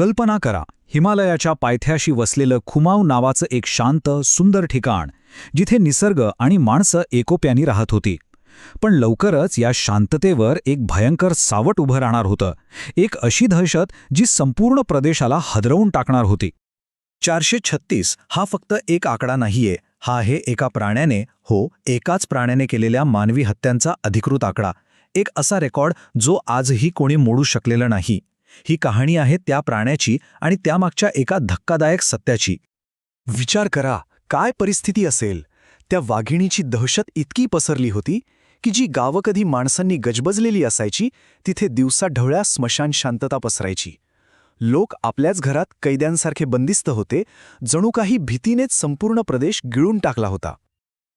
कल्पना करा हिमालयाच्या पायथ्याशी वसलेलं खुमाव नावाचं एक शांत सुंदर ठिकाण जिथे निसर्ग आणि माणसं एकोप्यानी राहत होती. पण लवकरच या शांततेवर एक भयंकर सावट उभं राहणार होतं एक अशी दहशत जी संपूर्ण प्रदेशाला हदरवून टाकणार होती. चारशे छत्तीस हा फक्त एक आकडा नाहीये हा आहे एका प्राण्याने हो एकाच प्राण्याने केलेल्या मानवी हत्यांचा अधिकृत आकडा एक असा रेकॉर्ड जो आजही कोणी मोडू शकलेलं नाही. ही कहाणी आहे त्या प्राण्याची आणि त्यामागच्या एका धक्कादायक सत्याची. विचार करा काय परिस्थिती असेल? त्या वाघिणीची दहशत इतकी पसरली होती की जी गावं कधी माणसांनी गजबजलेली असायची तिथे दिवसा ढवळ्या स्मशान शांतता पसरायची. लोक आपल्याच घरात कैद्यांसारखे बंदिस्त होते जणू काही भीतीनेच संपूर्ण प्रदेश गिळून टाकला होता.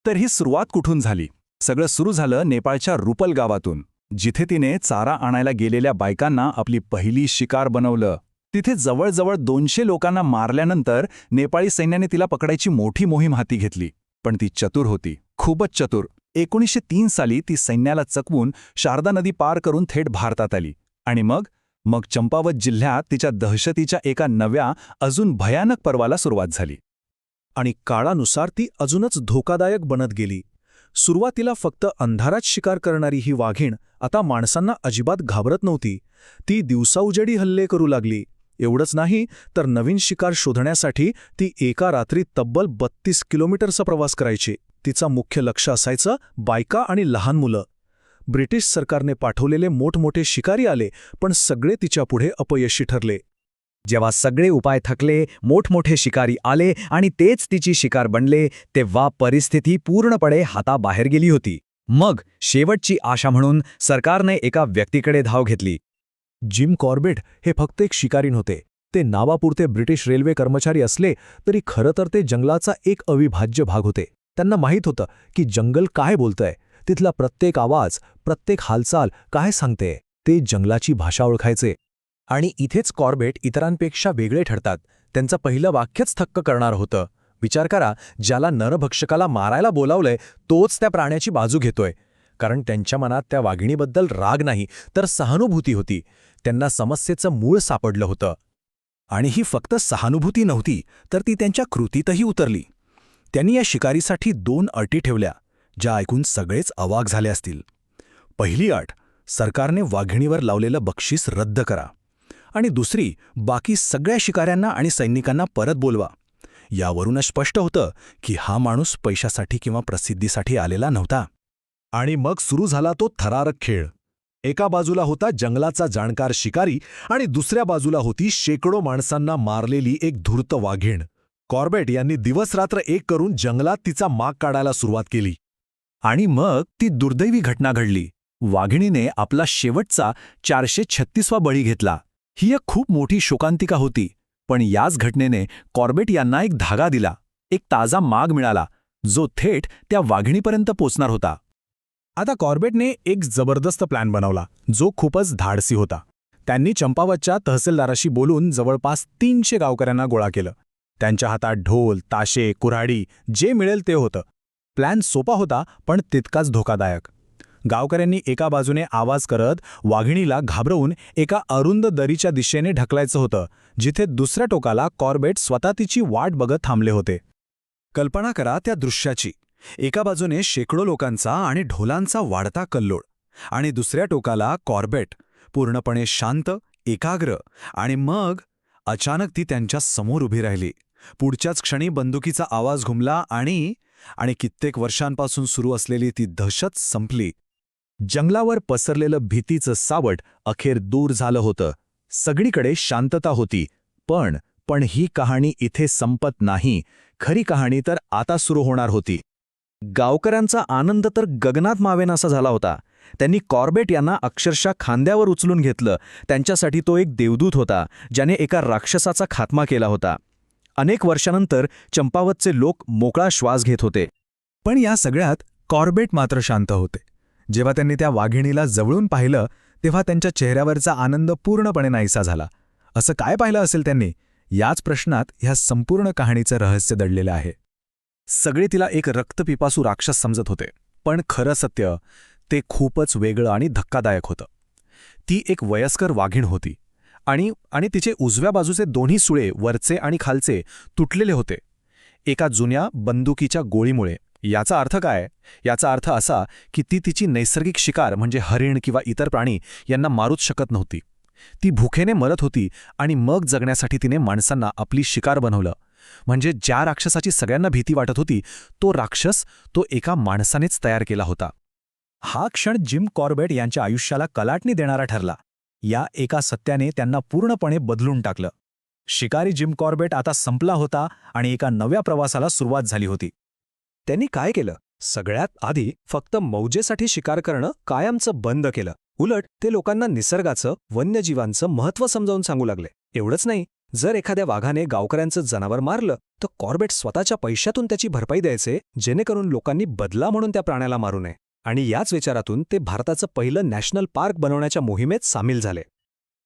तर ही सुरुवात कुठून झाली? सगळं सुरू झालं नेपाळच्या रुपल गावातून जिथे तिने चारा आणायला गेलेल्या बायकांना आपली पहिली शिकार बनवलं. तिथे जवळजवळ दोनशे लोकांना मारल्यानंतर नेपाळी सैन्याने तिला पकडायची मोठी मोहीम हाती घेतली. पण ती चतुर होती. खूपच चतुर. एकोणीसशे तीन साली ती सैन्याला चकवून शारदा नदी पार करून थेट भारतात आली. आणि मग? मग चंपावत जिल्ह्यात तिच्या दहशतीच्या एका नव्या अजून भयानक पर्वाला सुरुवात झाली. आणि काळानुसार ती अजूनच धोकादायक बनत गेली. सुरुवातीला फक्त अंधारात शिकार करणारी ही वाघीण आता माणसांना अजिबात घाबरत नव्हती. ती दिवसाउजेडी हल्ले करू लागली. एवढंच नाही तर नवीन शिकार शोधण्यासाठी ती एका रात्री तब्बल बत्तीस किलोमीटरचा प्रवास करायची. तिचा मुख्य लक्ष असायचं बायका आणि लहान मुलं. ब्रिटिश सरकारने पाठवलेले मोठमोठे शिकारी आले पण सगळे तिच्यापुढे अपयशी ठरले. जेव्हा सगळे उपाय थकले मोठमोठे शिकारी आले आणि तेच तिची शिकार बनले तेव्हा परिस्थिती पूर्णपणे हाताबाहेर गेली होती. मग शेवटची आशा म्हणून सरकारने एका व्यक्तीकडे धाव घेतली. जिम कॉर्बेट हे फक्त एक शिकारी नव्हते. ते नावापुरते ब्रिटिश रेल्वे कर्मचारी असले तरी खरं तर ते जंगलाचा एक अविभाज्य भाग होते. त्यांना माहीत होतं की जंगल काय बोलतंय. तिथला प्रत्येक आवाज प्रत्येक हालचाल काय सांगते. ते जंगलाची भाषा ओळखायचे. आणि इथेच कॉर्बेट इतरांपेक्षा वेगळे ठरतात. त्यांचं पहिलं वाक्यच थक्क करणार होतं. विचार करा ज्याला नरभक्षकाला मारायला बोलावलंय तोच त्या प्राण्याची बाजू घेतोय. कारण त्यांच्या मनात त्या वाघिणीबद्दल राग नाही तर सहानुभूती होती. त्यांना समस्येचं मूळ सापडलं होतं. आणि ही फक्त सहानुभूती नव्हती तर ती त्यांच्या कृतीतही उतरली. त्यांनी या शिकारीसाठी दोन अटी ठेवल्या ज्या ऐकून सगळेच अवाक झाले असतील. पहिली अट सरकारने वाघिणीवर लावलेलं बक्षीस रद्द करा. आणि दुसरी बाकी सगळ्या शिकाऱ्यांना आणि सैनिकांना परत बोलवा. यावरूनच स्पष्ट होतं की हा माणूस पैशासाठी किंवा प्रसिद्धीसाठी आलेला नव्हता. आणि मग सुरू झाला तो थरारक खेळ. एका बाजूला होता जंगलाचा जाणकार शिकारी आणि दुसऱ्या बाजूला होती शेकडो माणसांना मारलेली एक धूर्त वाघीण. कॉर्बेट यांनी दिवसरात्र एक करून जंगलात तिचा माग काढायला सुरुवात केली. आणि मग ती दुर्दैवी घटना घडली. वाघिणीने आपला शेवटचा चारशे छत्तीसवा बळी घेतला. ही एक खूप मोठी शोकांतिका होती. पण याच घटनेने कॉर्बेट यांना एक धागा दिला. एक ताजा माग मिळाला जो थेट त्या वाघिणीपर्यंत पोचणार होता. आता कॉर्बेटने एक जबरदस्त प्लॅन बनवला जो खूपच धाडसी होता. त्यांनी चंपावतच्या तहसीलदाराशी बोलून जवळपास तीनशे गावकऱ्यांना गोळा केलं. त्यांच्या हातात ढोल ताशे कुऱ्हाडी जे मिळेल ते होतं. प्लॅन सोपा होता पण तितकाच धोकादायक. गावकऱ्यांनी एका बाजूने आवाज करत वाघिणीला घाबरवून एका अरुंद दरीच्या दिशेने ढकलायचं होतं जिथे दुसऱ्या टोकाला कॉर्बेट स्वतः तिची वाट बघत थांबले होते. कल्पना करा त्या दृश्याची. एका बाजूने शेकडो लोकांचा आणि ढोलांचा वाढता कल्लोळ आणि दुसऱ्या टोकाला कॉर्बेट पूर्णपणे शांत एकाग्र आणि मग अचानक ती त्यांच्यासमोर उभी राहिली. पुढच्याच क्षणी बंदुकीचा आवाज घुमला आणि आणि कित्येक वर्षांपासून सुरू असलेली ती दहशत संपली. जंगलावर पसरलेलं भीतीचं सावट अखेर दूर झालं होतं. सगळीकडे शांतता होती. पण पण ही कहाणी इथे संपत नाही. खरी कहाणी तर आता सुरू होणार होती. गावकऱ्यांचा आनंद तर गगनात मावेनासा झाला होता. त्यांनी कॉर्बेट यांना अक्षरशः खांद्यावर उचलून घेतलं. त्यांच्यासाठी तो एक देवदूत होता ज्याने एका राक्षसाचा खात्मा केला होता. अनेक वर्षानंतर चंपावतचे लोक मोकळा श्वास घेत होते. पण या सगळ्यात कॉर्बेट मात्र शांत होते. जेव्हा त्यांनी त्या वाघिणीला जवळून पाहिलं तेव्हा त्यांच्या चेहऱ्यावरचा आनंद पूर्णपणे नाहीसा झाला. असं काय पाहिलं असेल त्यांनी? याच प्रश्नात ह्या संपूर्ण कहाणीचं रहस्य दडलेलं आहे. सगळे तिला एक रक्तपिपासू राक्षस समजत होते पण खरं सत्य ते खूपच वेगळं आणि धक्कादायक होतं. ती एक वयस्कर वाघीण होती आणि आणि तिचे उजव्या बाजूचे दोन्ही सुळे वरचे आणि खालचे तुटलेले होते. एका जुन्या बंदुकीच्या गोळीमुळे याचा अर्थ काय? याचा अर्थ असा की ती तिची नैसर्गिक शिकार म्हणजे हरिण किंवा इतर प्राणी यांना मारूच शकत नव्हती. ती भुखेने मरत होती आणि मग जगण्यासाठी तिने माणसांना आपली शिकार बनवलं. म्हणजे ज्या राक्षसाची सगळ्यांना भीती वाटत होती तो राक्षस तो एका माणसानेच तयार केला होता. हा क्षण जिम कॉर्बेट यांच्या आयुष्याला कलाटणी देणारा ठरला. या एका सत्याने त्यांना पूर्णपणे बदलून टाकलं. शिकारी जिम कॉर्बेट आता संपला होता आणि एका नव्या प्रवासाला सुरुवात झाली होती. त्यांनी काय केलं? सगळ्यात आधी फक्त मौजेसाठी शिकार करणं कायमचं बंद केलं. उलट ते लोकांना निसर्गाचं वन्यजीवांचं महत्त्व समजावून सांगू लागले. एवढंच नाही जर एखाद्या वाघाने गावकऱ्यांचं जनावर मारलं तर कॉर्बेट स्वतःच्या पैशातून त्याची भरपाई द्यायचे जेणेकरून लोकांनी बदला म्हणून त्या प्राण्याला मारू नये. आणि याच विचारातून ते भारताचं पहिलं नॅशनल पार्क बनवण्याच्या मोहिमेत सामील झाले.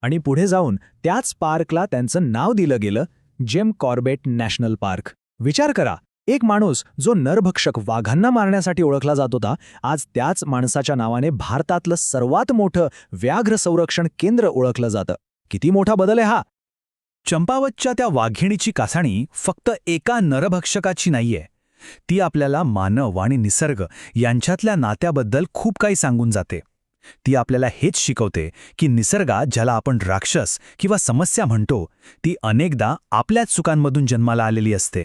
आणि पुढे जाऊन त्याच पार्कला त्यांचं नाव दिलं गेलं जेम कॉर्बेट नॅशनल पार्क. विचार करा एक माणूस जो नरभक्षक वाघांना मारण्यासाठी ओळखला जात होता आज त्याच माणसाच्या नावाने भारतातलं सर्वात मोठं व्याघ्र संरक्षण केंद्र ओळखलं जातं. किती मोठा बदल आहे हा? चंपावतच्या त्या वाघिणीची कासाणी फक्त एका नरभक्षकाची नाहीये. ती आपल्याला मानव आणि निसर्ग यांच्यातल्या नात्याबद्दल खूप काही सांगून जाते. ती आपल्याला हेच शिकवते की निसर्गात ज्याला आपण राक्षस किंवा समस्या म्हणतो ती अनेकदा आपल्याच चुकांमधून जन्माला आलेली असते.